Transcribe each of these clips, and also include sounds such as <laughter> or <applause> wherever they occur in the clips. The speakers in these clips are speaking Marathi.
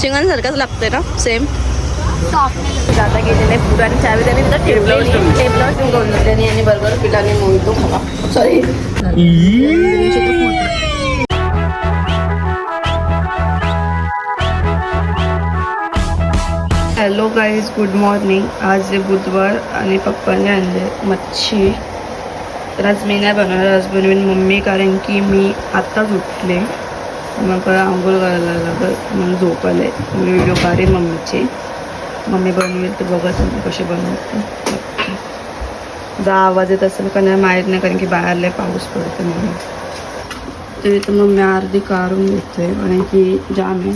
चिंगण सारखंच लागतंय ना? सेम जाता गेलेले पुराणी चावी त्याने तिथं ठेवलेली टेबलावर ठेवून घेऊन त्याने आणि बरोबर मोहितो खावा. Sorry hello guys good morning आज आहे बुधवार आणि पप्पाने आणले मच्छी. तर आज मी नाही बनवणार आज बनवेन मम्मी कारण की मी आत्ताच उठले. मग परत आंघोळ करायला लागत मग झोप आले मी व्हिडिओ काढे मम्मीचे. मम्मी बनवेल तर बघा तुम्ही कशी बनवते. जा आवाज येत असेल का नाही माहीत नाही कारण की बाहेरला पाऊस पडतो म्हणून. तरी तर मग मी अर्धी काढून घेते कारण की जाम आहे.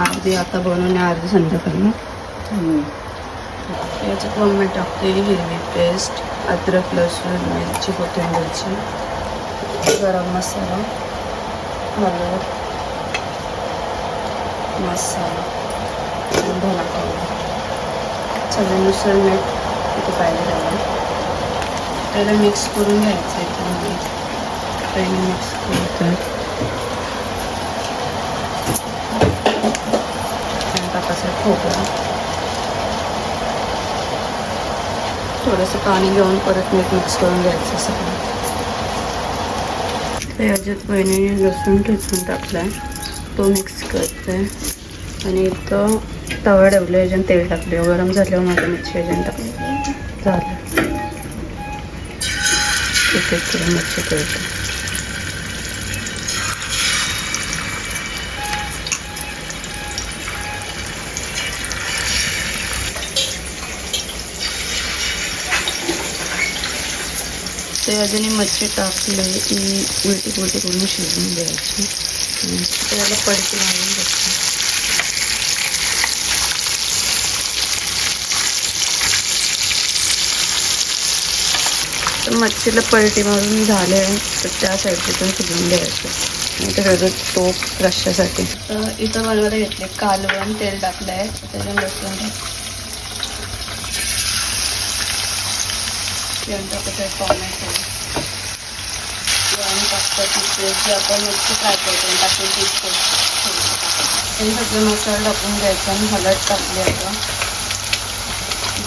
अर्धी आता बनवून अर्धी संध्याकाळी ना. याच्यात मम्मी टाकते हिरवी पेस्ट अद्रक लसूण मिरची कोथिंबीरची. गरम मसाला हळद. मसाला. आणि धना पावडर चवीनुसार मीठ इथे पाहिजे त्याला त्याला मिक्स करून घ्यायचं इथे पहिले मिक्स करतात टाकायचं खोबरं. थोडंसं पाणी घेऊन परत मीठ मिक्स करून घ्यायचं सगळं. तर याच्यात बहिणीने लसूण ठेचून टाकलाय. तो मिक्स करते. आणि इथं तवा डबले याच्यात तेल टाकले गरम झाल्यावर माझं मच्छी याच्यात टाकले झालं एक एक किलो मच्छी ठेवते ते अजूनही मच्छी टाकली की उलटी पुलटी करून शिजून द्यायची त्याला पडकी मारून द्यायची तर मच्छीला पलटी मारून झाले तर त्या साईडचे पण शिजवून द्यायचं आणि ते वेगळं टोप रश्श्यासाठी. तर इथं बनवायला घेतले कालवण तेल टाकलं आहे त्याच्या लसूण टाकायचं टोमॅटो. आणि टाकतात तिथे जी आपण मच्छी फ्राय करतो टाकून तीच हे सगळे मसाला टाकून घ्यायचा आणि हळद टाकली आता.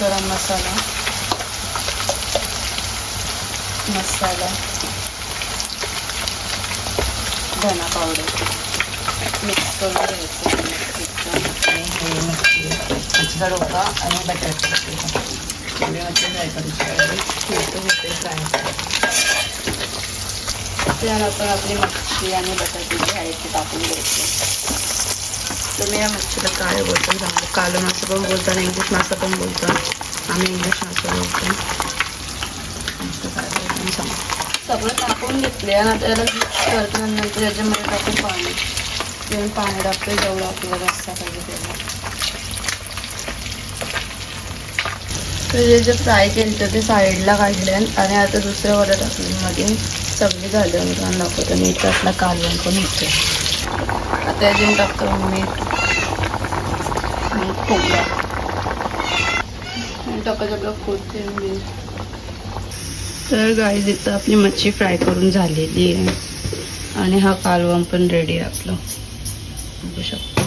गरम मसाला. मसाला. धना पावडर मिक्स करून घ्यायचं. आणि हे मच्छी मच्छीचा डोका आणि बटाटे होते फ्राय. करायची त्यानंतर आपली मच्छी आणि बटाटे जे आहे ते टाकून द्यायचे तुम्ही या मच्छीला काय बोलता. सांगा कालं मासं पण बोलता आणि इंग्लिश मासं पण बोलता आम्ही इंग्लिश मासं बोलतो. काय बोलतो. सांगा सगळं टाकून घेतले आणि आता याला करतो नंतर त्याच्यामध्ये टाकून पाणी. जेवण पाणी टाकतो जेवढं आपल्याला रस्ता पाहिजे तेवढा. तर जे जे फ्राय केलं ते साईडला काढले आणि आता दुसऱ्या वड्या मध्ये सगळी झाली मी दाखवतो मीठ टाकला कालवण पण होते. आता अजून टाकतो मीठ आणि खोबरा आणि टाकायचं आपलं कोथिंबीर तर गाई देतं आपली मच्छी फ्राय करून झालेली आहे. आणि हा कालवण पण रेडी आहे आपलं. बघू शकतो.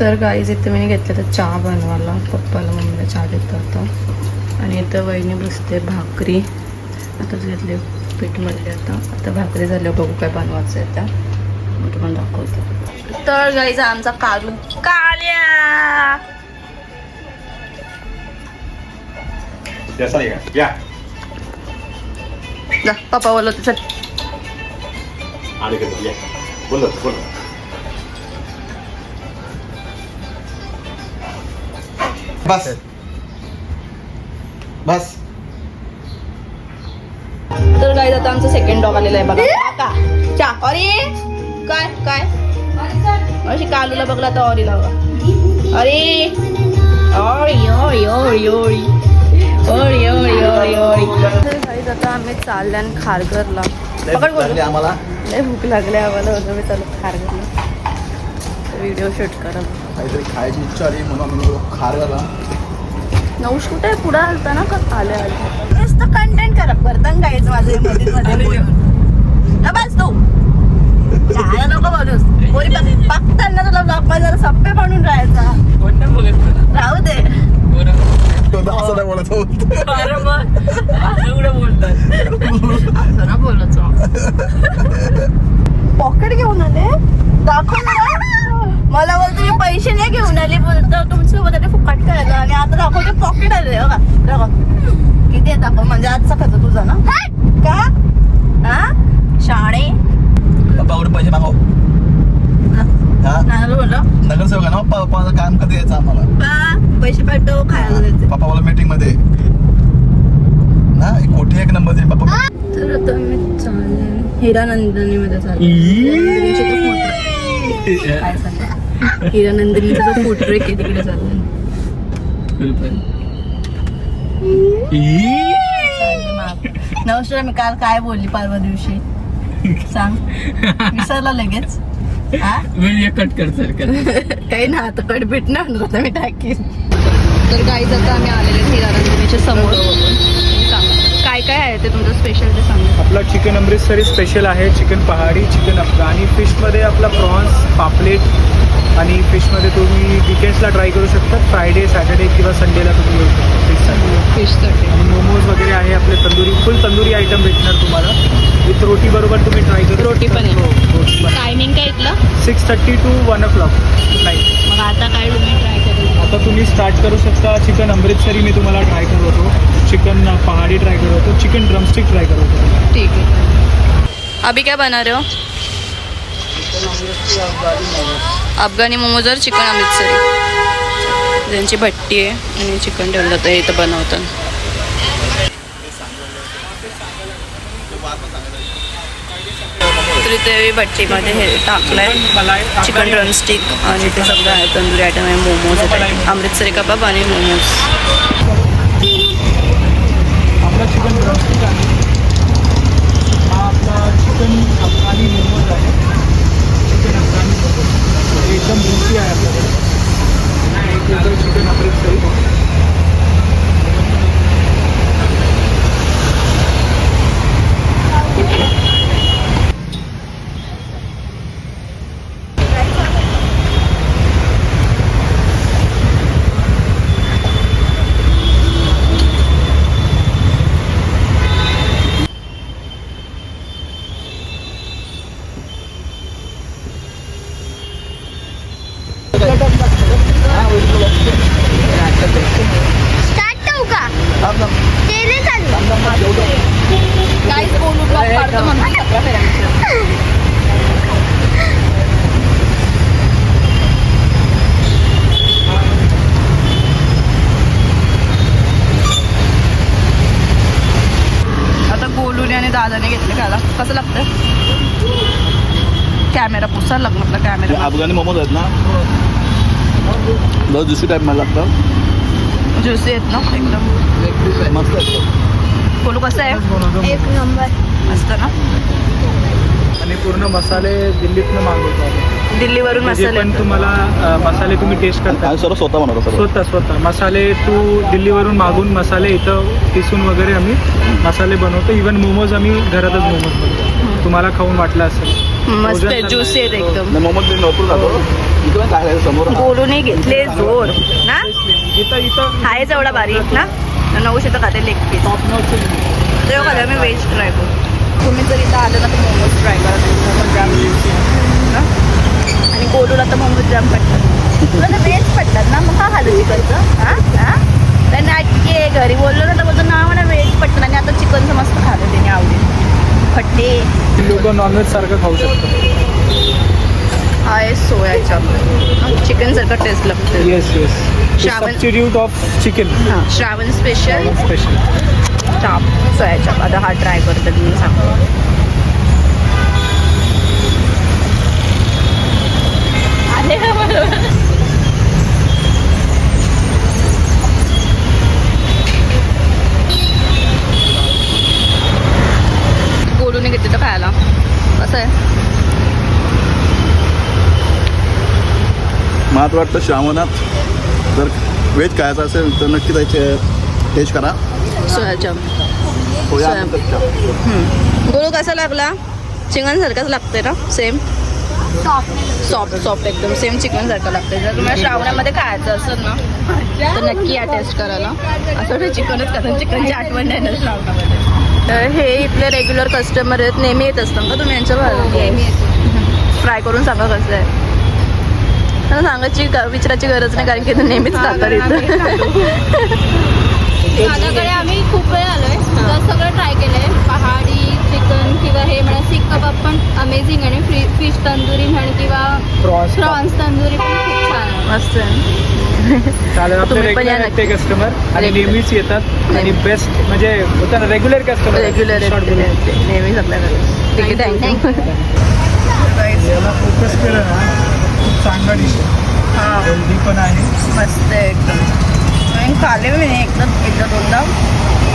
तर गाईज इथं मी घेतलं तर चहा बनवायला. पप्पाला मम्मीला चहा देतो आता. आणि इथं वहिनी बसते भाकरी. आताच घेतली. पीठमध्ये आता. आता भाकरी झाल्यावर बघू काय बनवायचं आहे त्या मग तुम्हाला दाखवतो. तर गाईज आमचा कालू काल्या! जा पप्पा बोलवते चल. बोलो बोलो बस. बस. गाईज आता आमचं सेकंड डॉग आलेला आहे बघा. का चा अरे! काय काय? अशी कालूला बघला तर ऑरीला बघा. अरे! तर गाईज आता आम्ही चालल्या आणि खारघरला. पकड आम्हाला. लय भूक लागली आम्हाला. होतं मी चालू खारघरला. व्हिडिओ शूट करा काहीतरी खायची इच्छा आली म्हणून खारगाला नऊश कुठे? आहे? पुढं आलता ना का? आले आले मस्त कंटेंट करा. परतन गायचं माझं मध्ये मध्ये. बस तू. चहाला नको बोलूस कोणी बघताना तुला ब्लॉगमध्ये जरा सप्पे बनून राहायचा. राहू दे. बोलत पॉकेट घेऊन आले? दाखवून मला बोलतो मी पैसे नाही घेऊन आले. बोलतो तुमच्यासोबत फुकट करायला आणि आता दाखवते पॉकेट आले. बघा. किती दाखव म्हणजे आजचा खर्च तुझा ना? का? हा? शाणे. पप्पाकडे पैसे मागव. हा. नगरसेवक ना? पप्पा काम कधी यायचं आम्हाला? पा पैसे पाठव खायला द्यायचे पप्पा मला मीटिंगमध्ये. ना एक कोठी एक नंबर देईन पप्पा? तर आता मी चालले. हिरानंदिनी मध्ये चालले हिरानंदिनीचे फोटो काय सांगते? हिरानंदिनीचा तो फोटो आहे की तिकडे चालले. नवश्रा मी काल काय बोलली परवा दिवशी? सांग. विसरला लगेच. हा? वेळ कट कर सर काही ना आता कडबीट ना म्हणत आता मी टाकीन. तर गाईज आता आम्ही आलेले आहेत हिरानंदिनीच्या समोर. सांगा. काय काय आहे ते तुमचं स्पेशल ते सांगा. आपला चिकन अमृतसरी स्पेशल आहे चिकन पहाडी चिकन अफगाणी फिशमध्ये आपला प्रॉन्स पापलेट आणि फिशमध्ये तुम्ही विकेंड्सला ट्राय करू शकता. फ्रायडे सॅटर्डे किंवा संडेला तुम्ही येऊ शकता फिशसाठी फिशसाठी आणि मोमोज वगैरे आहे आपले तंदुरी फुल तंदुरी आयटम भेटणार तुम्हाला. विथ रोटी बरोबर तुम्ही ट्राय करू रोटी पण आहे. हो रोटी पण टायमिंग काय इथलं? Six thirty to one o'clock night मग आता काय तुम्ही ट्राय करेल आता तुम्ही स्टार्ट करू शकता चिकन अमृतसरी मी तुम्हाला ट्राय करवतो चिकन पहाडी ट्राय करवतो चिकन ड्रमस्टिक ट्राय करवतो ठीक है अभी क्या बना रहे हो? अफगाणी मोमोज और चिकन अमृतसरी. त्यांची भट्टी आहे आणि चिकन ठेवलं जातं हे इथं बनवतात. तर भट्टीमध्ये हे टाकलंय चिकन ड्रमस्टिक आणि ते सगळं आहे तंदुरी आयटम आहे मोमोज आहेत. अमृतसरी कबाब आणि मोमोज. चिकन ड्रमस्टिक आहे हा आपला चिकन अफगाणी मोमोज आहे मोमोज हे एकदम जुसी आहे आपल्याकडे एक वेगळं चिकन अमृतसरी काहीच म्हणून आता गोलूने आणि दादाने घेतले खायला कसं लागतं? कॅमेरा पुसा हे कॅमेरा. अफगाणी मोमोज आहेत ना? दुसरी टाईप मला लागतं. ज्युसी आहेत ना एकदम. मस्त गोलू कसं आहे? बनवतो नंबर. मस्त ना आणि पूर्ण मसाले दिल्लीतनं मागवतो आम्ही. दिल्लीवरून जे मसाले पण तुम्हाला अ, मसाले तुम्ही टेस्ट करता. आणि सर्व स्वतः बनवतो सर्व स्वतः स्वतः. मसाले टू दिल्लीवरून मागून मसाले इथं पिसून वगैरे आम्ही मसाले बनवतो. इवन मोमोज आम्ही घरातच मोमोज बनवतो. तुम्हाला खाऊन वाटलं असेल. मस्त आहे ज्युसी आहेत एकदम. नाही मोमोज मी भरपूर जातो इकडे पण काय आहे समोर. गोलूने घेतले जोर ना? इथं इथं आहेच एवढा बारीक ना? नऊशे तर खाते लेग पीस टॉप नॉच तेव्हा कदा मी व्हेज ट्राय करू तुम्ही जर इथं आलं ना तर मोमोज ट्राय करा. मोमोज जाम ना? आणि गोलूला तर मोमोज जाम पडतात. तुला तर व्हेज पडतात ना मग का खाल्लं चिकनचं हां? हां? तर नाटके घरी बोललो ना तर बोलतो ना मला व्हेज पडतं आणि आता चिकनचं मस्त खातं त्याने आवडेल खट्टे. लोक नॉनव्हेज सारखं खाऊ शकतात आहे सोया चॉप चिकन सारखं टेस्ट लागतं. Yes yes Shravan- off chicken हां Shravan special special chaap soya chaap आता हा ट्राय करते मी सांगतो? गोलूने घेतले तर खायला. कसं आहे. मला तर वाटतं श्रावणात जर व्हेज खायचं असेल तर नक्की त्याचे टेस्ट करा. सोया चाप पोळ्या सोया. आणि कच्च्या. गोलू कसा लागला? चिकन सारखाच लागते ना सेम सॉफ्ट सॉफ्ट एकदम. सेम चिकन सारखं लागतं जर तुम्हाला श्रावणामध्ये खायचं असेल ना तर नक्की या टेस्ट करायला. असं वाटतं चिकनच खातं चिकनची आठवण नाही ना श्रावणामध्ये. तर हे इथले रेग्युलर कस्टमर आहेत. नेहमी येत असतात का तुम्ही यांच्या फ्राय करून सांगा कसं आहे. सांगायची विचारायची गरज नाही कारण की ते नेहमीच खातात इथं. माझ्याकडे आम्ही खूप वेळ आलोय. तर सगळं ट्राय केलंय. पहाडी चिकन किंवा हे म्हणा सीख कबाब पण अमेझिंग आणि फ्री फिश तंदुरी म्हण किंवा प्रॉन्स तंदुरी पण खूप छान आहे. मस्त आहे. चालेल आपले. कस्टमर आणि. नेहमीच येतात. आणि बेस्ट म्हणजे होतं ना रेग्युलर कस्टमर रेग्युलर नेहमीच आपल्याकडे ठीक आहे थँक्यू याला फोकस केलं ना. खूप चांगला डिश आहे. हां. हेल्दी पण आहे. मस्त आहे एकदम. आणि खाले मी एकदा एकदा दोनदा.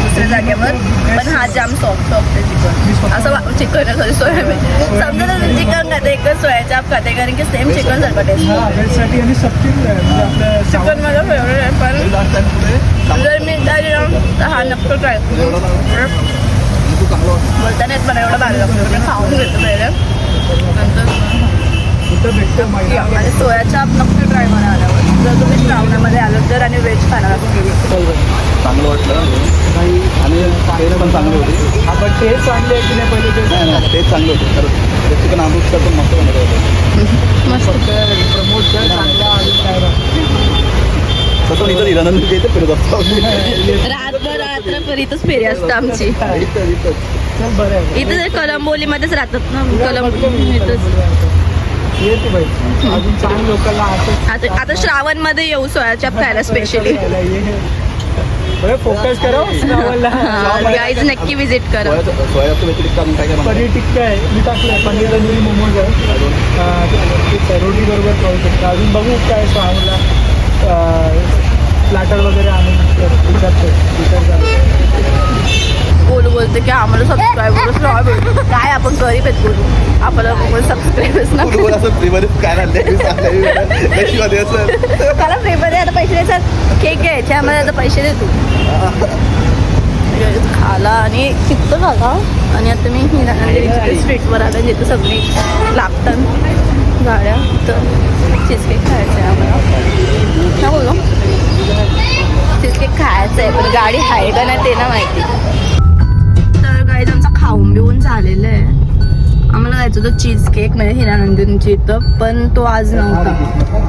दुसऱ्या जागेवर. पण हा जाम सॉफ्ट सॉफ्ट आहे चिकन असं चिकन सॉरी सोयाबीन समजा ना चिकन खाते एकच सोया चाप खाते कारण की सेम चिकन सारखं टेस्ट वेजसाठी आणि सबस्टिट्यूट आहे. आपलं चिकन माझं फेवरेट आहे पण लास्ट टाइम कुठे? जर मी तर हा नक्की ट्राय. बोलताना येत मला एवढा मी खाऊन घेतो पहिले. नंतर सोया चाप नक्की ट्राय करा आल्यावर. जर तुम्ही श्रावणामध्ये आलं तर आणि व्हेज खाणार असेल चांगलं वाटलं. आणि टेस्ट पण चांगली होती. हा पण टेस्ट चांगली आहे की नाही पहिले ते? नाही नाही टेस्ट चांगली होती. खरंच. चिकन अमृतसर पण मस्त बनवलं होतं. चांगला काय राहतं. तसं इथं हिरानंद इथे फिरत असतो. रात्र रात्रभर इथंच फेरी असतं आमची. इथं इथं. चल बरं आहे इथं कलंबोलीमध्येच राहतात ना कलंब पटकन इथंच. ये तू बाई. अजून लोकांना आता आता श्रावणमध्ये येऊ सोयाच्या खायला स्पेशली फोकस करा श्रावणला. गाईज नक्की विजिट करा. व्यतिरिक्त अजून काय? पनीर टिक्का आहे. मी टाकलं पनीर तंदुरी मोमोज आहे रोटी बरोबर खाऊ शकतो. अजून बघू काय श्रावणला प्लॅटर वगैरे आणून विचारतो विचारतो बोलू बोलते की आम्हाला सबस्क्राईबर काय आपण गरीब आहेत बोलू आपल्याला सबस्क्राईबर्स ना काय त्याला फ्रीमध्ये आता पैसे द्यायचं केक घ्यायचे आम्हाला आता पैसे देतो. खाला आणि चित्त खाला आणि आता मी हिना स्ट्रीटवर आलं जिथं सगळी लागतात गाड्या. तर चीज केक खायचं आहे आम्हाला. ना बोलू चीज केक खायचं आहे पण गाडी आहे का नाही ते ना माहिती. बिऊन झालेलं आहे. आम्हाला जायचं होतं चीज केक म्हणजे हिरानंदिनीची इथं पण तो आज नव्हता.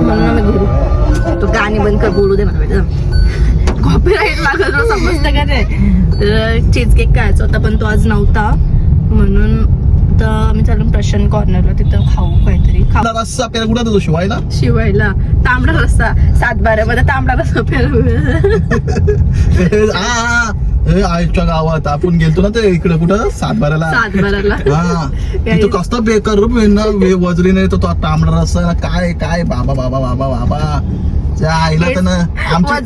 म्हणून आम्ही घरी. तो गाणी बंद कर बोलू दे मला कॉपीराईट <laughs> लागत समजतं का ते? तर चीज केक खायचा होता पण तो आज नव्हता. म्हणून तर आम्ही चालून प्रशांत कॉर्नरला तिथं खाऊ काहीतरी. रस्सा आपल्याला कुठं देतो शिवायला? शिवायला. तांबडा रस्सा सातबाऱ्यामध्ये तांबडा रस्सा प्यायला <laughs> <laughs> आईच्या गावात आपण गेलतो ना ते इकडे कुठं? सातबाऱ्याला. सातबाऱ्याला. हा. तिथं कसला बेकार रूप वजरी नाही तो तो तांबडा रस्सा ना काय काय बाबा बाबा बाबा बाबा. त्या आईला तर ना? आमच्या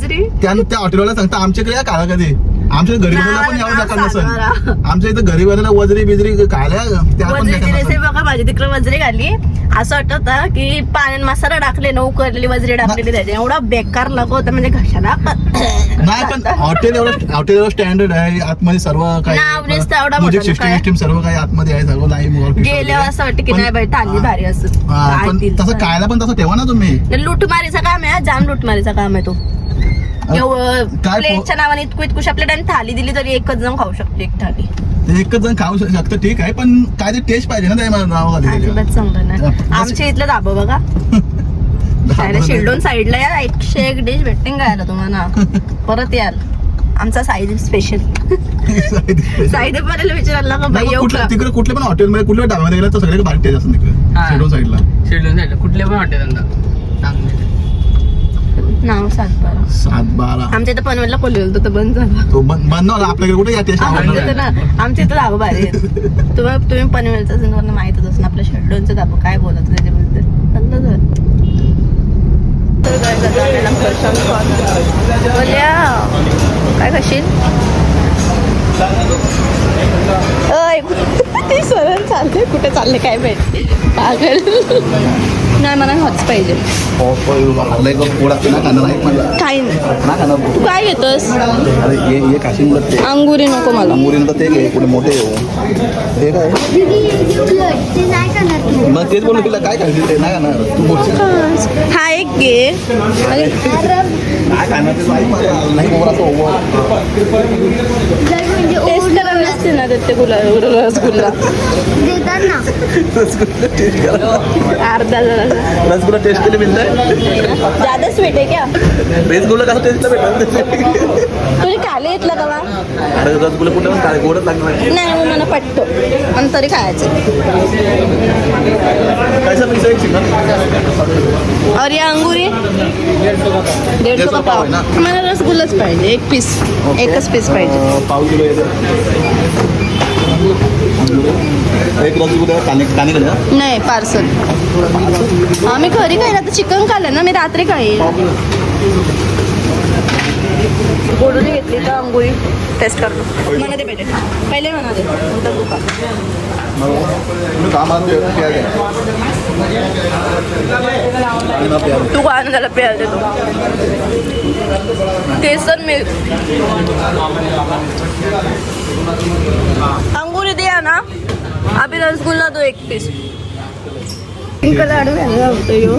त्या त्या हॉटेलवाला सांगता आमच्याकडे या काळा कधी आमच्या घरी नाव- पण यावं लागत नसेल. आमच्या इथं घरी बनायला वजरी बिजरी रेसिपी बघा माझी तिकडे वजरी घाली असं वाटत होतं की पाण्यात मसाला टाकले नऊ करलेली वजरी टाकलेली त्याची एवढा बेकार लागत होता म्हणजे घशाला नाही पण हॉटेल एवढं हॉटेल एवढं स्टँडर्ड आहे. आतमध्ये सर्व काही सिस्टीम? सिस्टीम सर्व काही आतमध्ये आहे. सर्व लाईव्ह गेल्यावर असं वाटतं की नाही बाई थाली भारी असत पण तसं खायला पण तसं ठेवा ना तुम्ही. लुटमारीचा काम आहे जाम लुटमारीचा काम आहे तो. काय प्लेटच्या नावाने इतकू इतकुशा प्लेट आणि थाली दिली तरी एकच जण खाऊ शकतो एक थाली. एकच जण खाऊ शकतं ठीक आहे पण काय ते टेस्ट पाहिजे ना त्या हा, आमच्या इथलं दाबो बघा. <laughs> शिल्डोन साईडला या एकशे एक डिश भेटेन गायला तुम्हाला? <laughs> परत याल. आमचा साईद स्पेशल साईद विचारायला का? बाई तिकडे कुठल्या पण हॉटेलमध्ये कुठल्या डाब्यामध्ये गेला तर सगळे टेस्ट असतात तिकडे. शेडो साईडला. शेड्यूल झालं कुठले पण हॉटेल नाव सातबारा. सात बारा आमच्या इथं पनवेलला कोल्ही तर बंद झाला. तो बंद बंद नव्हता आपल्याकडे कुठे या टेस्ट आमच्या इथं ना आमच्या इथं दाबो भारी आहे. तुम्हाला तुम्ही पनवेलचं तुम्हाला माहितच असं आपल्या शेल्डोनचं दाबो काय बोलत त्याच्याबद्दल चांगलं झालं. तर काय आपल्याला. बोलल्या. काय खाशील अय, ते <laughs> सरळ चालले कुठे चालले काय माहिती? पागल. नाही मला हॉच पाहिजे. काही नाही. तू काय घेतोस अरे काशी मुलं ते अंगुरी नको मला. अंगुरीनं तर ते घे कुठे मोठे हो हे काय मग तेच बोलू तुला काय खायचं ते नाही खाणार. तू बोलशील हा एक घे. आणि काय खाणार ते नाही मला. नाही गोड असं ओव्हर टेस्ट करायला नसते ना ते गुला रसगुल्ला. रसगुल्ला टेस्ट करा. अर्धा जरा रसगुल्ला टेस्ट केले मिळतंय? ज्यादा स्वीट आहे क्या? रसगुल्ला कसं टेस्ट भेटत तुझी काले येतला का अरे रसगुल्ला कुठे? पण काय गोडच लागणार नाही मग मला पटतो. पण तरी खायचं. कैसा पैसा एक चिकन और ये अंगुरी. दीडशे का पाव. ना? मला रसगुल्लाच पाहिजे. एक पीस एकच पीस पाहिजे. पाव किलो येते एक नाही पार्सल. आम्ही घरी खाईन आता चिकन खाल्लं ना मी रात्री खाईन. गोडूने घेतली का अंगुरी टेस्ट करतो म्हणा दे पहिले. पहिले म्हणा दे नंतर तू ना त्याला प्यायला देतो. केसर द्या ना अभि रसगुल्ला दो एक पीस पिंक लाडू घ्यायला होतं यो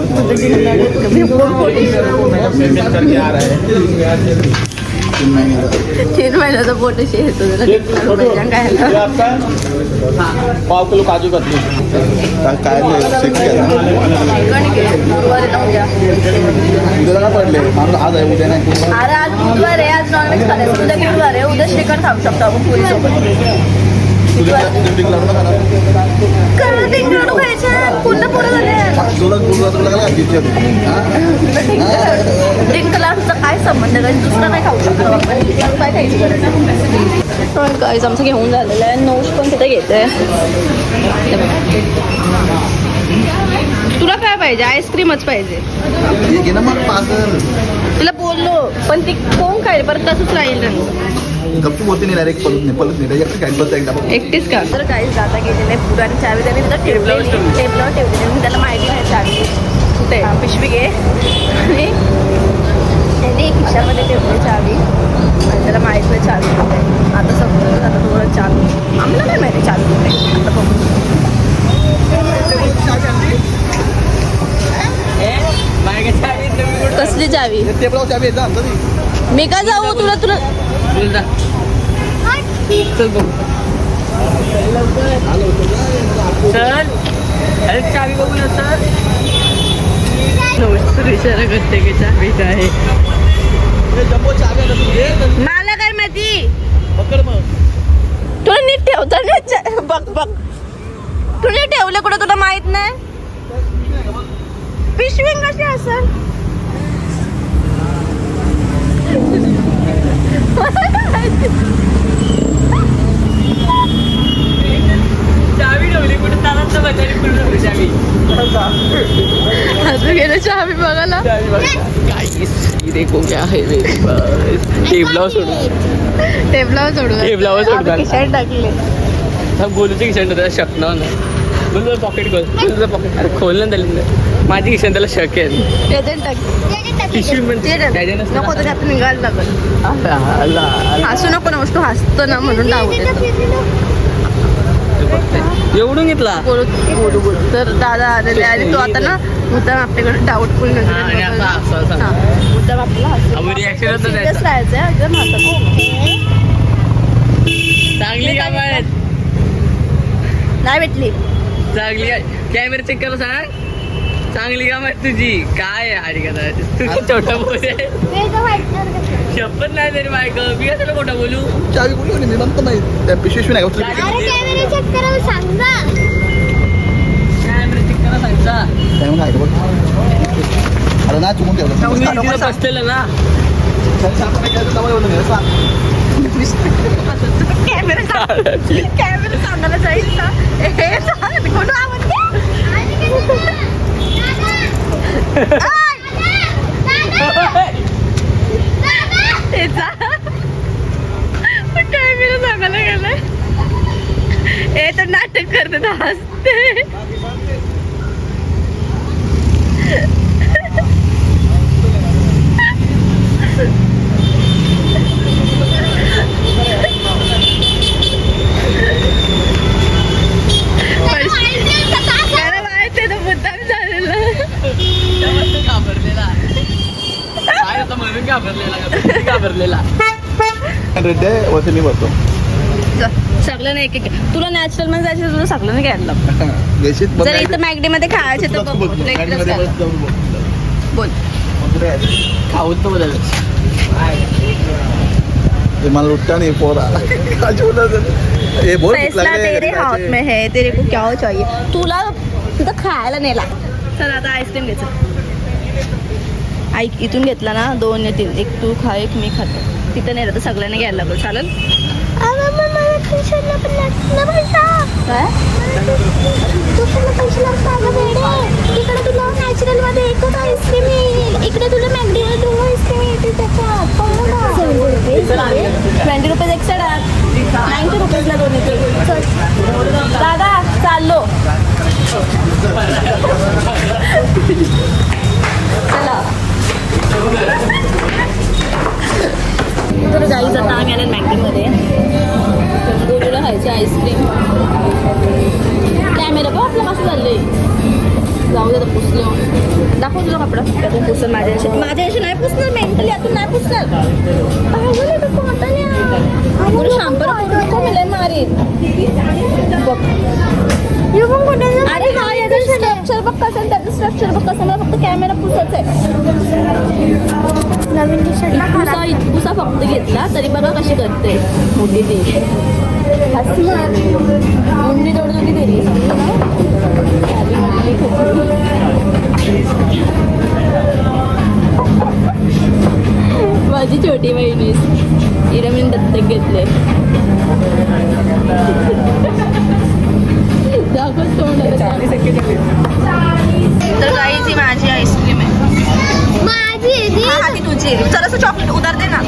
तीन महिन्याचा येतो पाव किलो काजू काय उद्याला पडले आज आहे उद्या नाही. अरे आज बुधवार आहे आज नॉनव्हेज खायचं उद्या गुरुवार आहे उद्या श्रीखंड खाऊ शकतो आपण पुरी सोबत काय काय संबंध दुसरं नाही खाऊ शकतो आपण काय खायची गरज नाही पण काय आमचं घेऊन झालेलं आहे नोश पण तिथे घेते तुला काय पाहिजे आईस्क्रीमच पाहिजे तुला बोललो पण ती कोण खाईल? परत तसंच राहील. गप्पू होते नाही डायरेक्ट पलत नाही पलत नाही. बसतं एकदा. एकटीच का? तर काही जाता गेलेले पुढे आणि चावी त्याने तिथं ठेवलेली टेबलावर ठेवलेली मी त्याला माहिती नाही चावी. कुठे? पिशवी घे. आणि त्याने खिशामध्ये ठेवली चावी. आणि त्याला माहीत नाही चावी कुठे. आहे. आता समजून आता थोडं चावी. आम्हाला नाही माहिती चावी कुठे. आहे. आता बघू. कसली चावी? चावी. मी का जाऊ? तुला तुला जा चल बघू. चल. अरे चावी बघू ना सर इशारा करते की चावी काय? जम्बो चावी आहे ना तू घे, तर मला काय माहिती? तुला नीट ठेवता चा- बघ बघ. तू नीट ठेवलं कुठं? तुला माहीत नाही? पिशवी कशी असेल चावी ठेवली कुठे चालत तर बघायला कुठे ठेवली चावी असं गेलं चावी बघायला देखो क्या है मेरे पास टेबलावर सोडून. टेबलावर सोडू टेबलावर सोडू आता खिशात टाकले. हा गोलूच्या खिशात त्याला शक ना बोल पॉकेट खोल. तुझं पॉकेट अरे खोल ना त्याला. माझी खिशात त्याला शक आहे. त्याच्यात टाक. पिशवी नसतं नको तर आता निघायला लागल. आला, आला, आला. हसू नको ना तू हसतो ना म्हणून डाऊट येतो तू बघते. एवढून घेतला? बोलू बोलू बोलू. तर दादा आलेले आणि तो आता ना मुद्दाम आपल्याकडे डाऊटफुल हा, असं असं असं. सिरियस त्याचं. राहायचं आहे, एकदम चांगली काम आहे नाही भेटली. चांगली कॅमेरा चेक करा सांग. चांगली काम आहे तुझी. काय आहे हरी कथा? छोटा बोल शपथ नाही तरी बायक मी कशाला खोटा बोलू? चावी होती मी म्हणतो नाही. त्या पिशवी नाही. कॅमेरा चेक करा सांगता. काय म्हणून ऐक बघ. अरे नाही चुकून ठेवलं. ना. कॅमेरा कॅमेरा सांगायला जाईल ना हे सांग, कोण आवडते हे तर नाटक करते हसते. घाबरलेला घाबरलेला. रेड्डी मी भरतो सगळं नाही एक तुला नॅचरलमध्ये जायचं तुला सगळं नाही घ्यायला. <laughs> जर इथं मॅगडी मध्ये खायचे तर. बोल. खाऊन तो बदल मला लुटका नाही पोरा. हे बोल फैसला तेरे हाथ. में है तेरे को क्या चाहिए? तुला तिथं खायला नेला चल आता आईस्क्रीम घ्यायचं ऐक इथून घेतला ना दोन या तीन. एक तू खा एक मी खातो. तिथं नेलं तर सगळ्यांनी घ्यायला लागेल. चालेल? ट्वेंटी रुपीज एक्स्ट्रा नाईन्टी रुपीजला दोन दादा चाललो. चला तर जाईच आता? आम्ही आले मॅगडीमध्ये गोडूला खायची आईस्क्रीम कॅमेरा बघ आपलं कसं चाललंय? जाऊ दे पुसलं. दाखव तुझा कपडा. त्यातून पुसल माझ्या याशी माझ्या याशी नाही पुसणार मेंटली यातून नाही पुसणार. नको मिळेल मारीन बघ. अरे हा याचं स्ट्रक्चर बघ कसं स्ट्रक्चर बघ कसं. मला फक्त कॅमेरा पुसायचा आहे नवीन टी पुसा पुसा फक्त घेतला तरी बघा कशी करते मोठी ती हसणार मुंडी? आली म्हणली खूप. माझी छोटी बहिणीस हिला मी दत्तक घेतले दाखव तोंड तर काही ती माझी आईस्क्रीम आहे. माझी तुझी. जरासं चॉकलेट उधार दे ना.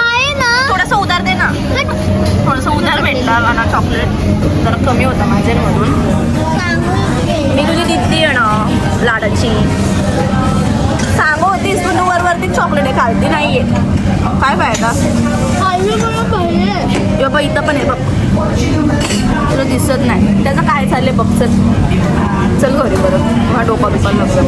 आहे ना. थोडंसं उधार दे ना. थोडंसं उधार भेटला मला चॉकलेट. जरा कमी होता माझ्यामधून मी तुझी दिदी आहे ना लाडाची. सांगू होतीस तू वरवरती चॉकलेट आहे खालती नाहीये. काय फायदा? बघ इथं पण आहे बघ. तुला दिसत नाही. त्याचं काय चाललंय बघ चल. चल घरी बरं हा डोका बिपा नको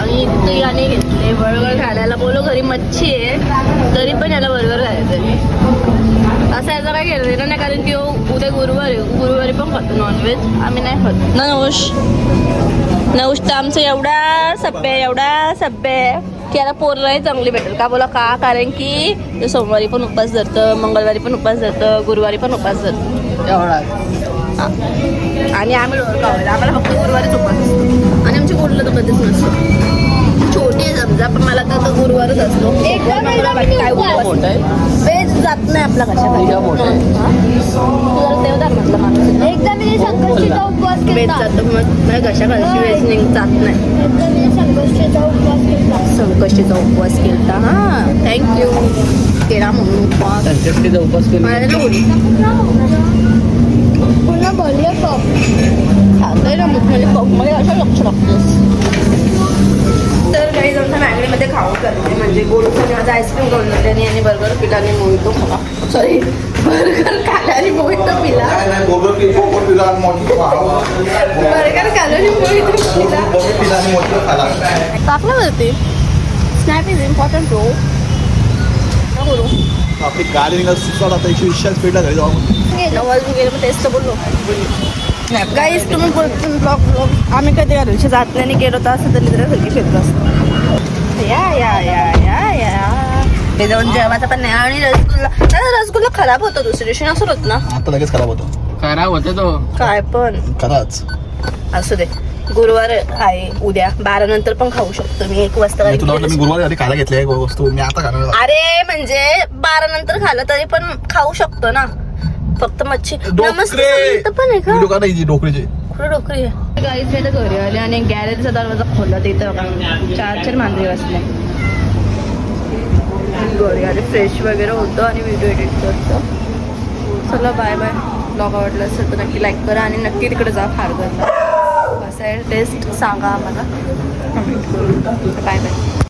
आणि याने घेतले. बर्गर खायला. बोलो घरी मच्छी आहे. तरी पण याला बर्गर खायचं असं याचा काय घेतलं नाही कारण की हो, उद्या गुरुवार गुरुवारी पण खातो नॉनव्हेज आम्ही नाही खात. ना नवश. नवश तर आमचं एवढा सभ्य आहे, एवढा सभ्य आहे की याला पोरलाही चांगली भेटेल. का बोला का? कारण की ते सोमवारी पण उपास धरतं मंगळवारी पण उपास धरतं गुरुवारी पण उपास धरतं. एवढा. हा. आणि आम्ही आम्हाला फक्त गुरुवारीच उपास असतो. आणि आमची गोडला तर कधीच नसतो. समजा पण मला तर तो गुरुवारच असतो. काय उपवास मोठा आहे? वेज जात नाही आपला कशा तुझ्या मोठा आहे. तुझा देवदार म्हटलं माणूस एकदा मी संकष्टीचा उपवास वेज केला जातं मग. घशा घरची वेज जात नाही. उपवास केला. संकष्टीचा उपवास केला. हा थँक्यू केला म्हणून उपवास. संकष्टीचा उपास केला. पुन्हा बोलूया पप खातोय ना मग म्हणजे मध्ये असं लक्ष लागतोस तर काही जण मॅगडीमध्ये खाऊ करते. म्हणजे गोडूसाठी माझा आईस्क्रीम खाऊन जाते आणि यांनी बर्गर पिला आणि मोहितो खाला सॉरी बर्गर खाला आणि मोहितो पिला. खावा. बर्गर खाला आणि मोहितो पिला. पोपट पिला आणि मोठी खाला. टाकलं वरती स्नॅप इज इम्पॉर्टंट रो करू आपली गाडी निघाल सुचवत आता एकशे वीसच्या स्पीडला घरी जाऊ. नऊ वाजून गेलं मग तेच तर बोललो. गाईस तुम्ही ब्लॉग ब्लॉग आम्ही कधी घरच्या जात नाही गेलो तर असं तरी जरा सगळी फिरत असतो या या या या या. ते जाऊन जेवायचं पण नाही. आणि रसगुल्ला नाही, रसगुल्ला खराब होतो दुसऱ्या दिवशी. नसत होत ना? आता लगेच खराब होतो. खराब होते तो. काय पण. खराच. असू दे. गुरुवार आहे उद्या. बारा नंतर पण खाऊ शकतो मी. एक वाजता मी तुला वाटलं मी गुरुवारी आधी खायला घेतली वस्तू. मी आता खाणार अरे म्हणजे बारा नंतर खाल्लं तरी पण खाऊ शकतो ना. फक्त मच्छी नमस्ते इथं पण आहे का? व्हिडिओ का नाही डोकरीचे. कुठं डोकरी आहे? गाईच मी आता घरी आले आणि गॅलरीचा दरवाजा खोलला तिथं बघा. चार चार मांजरी असले घरी आले फ्रेश वगैरे होतं आणि व्हिडिओ एडिट करतो. चला बाय बाय ब्लॉग आवडला असेल तर नक्की लाईक करा आणि नक्की तिकडे जा फारगरला कसं आहे टेस्ट सांगा आम्हाला. Bye bye